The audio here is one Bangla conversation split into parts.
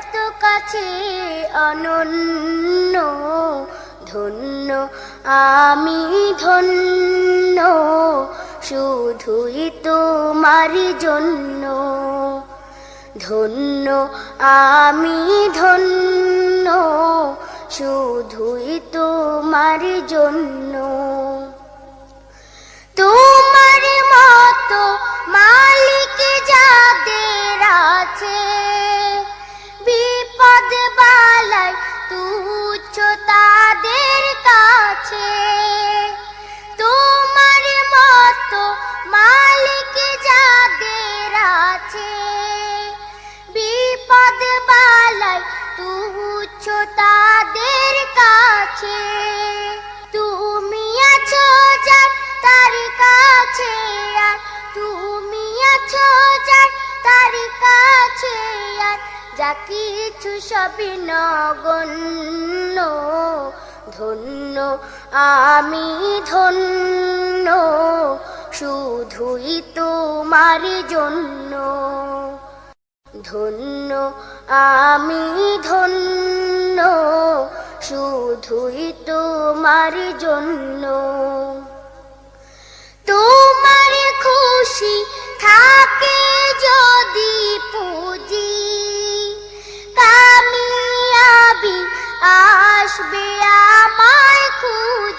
এত কাছে অনন্য, ধন্য, আমি ধন্য, শুধুই তোমার জন্য। ধন্য, আমি ধন্য, শুধুই তোমার জন্য। তুচ্ছ তাদের কাছে। তোমার মতো মালিক যাদের আছে, বিপদ বালাই তুচ্ছ তাদের কাছে। তুমি আছো কাছে আর তুমি আছো যা কিছু সবই নগণ্য, ধন্য, আমি ধন্য, শুধুই তোমার জন্য। ধন্য, আমি ধন্য, শুধুই তোমার জন্য।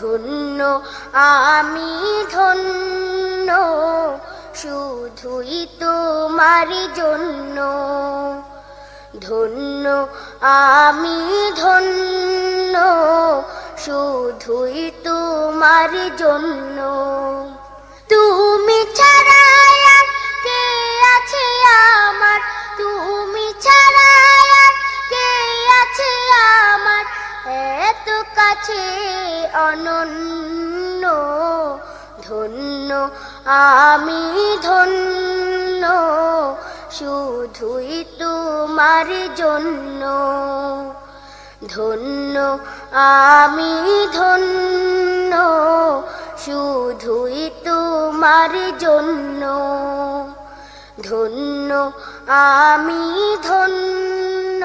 ধন্য আমি ধন্য শুধুই তোমার জন্য। ধন্য আমি ধন্য শুধুই তোমার জন্য। কাছে অনন্য, ধন্য, আমি ধন্য, শুধুই তোমার জন্য। ধন্য, আমি ধন্য, শুধুই তোমার জন্য। ধন্য, আমি ধন্য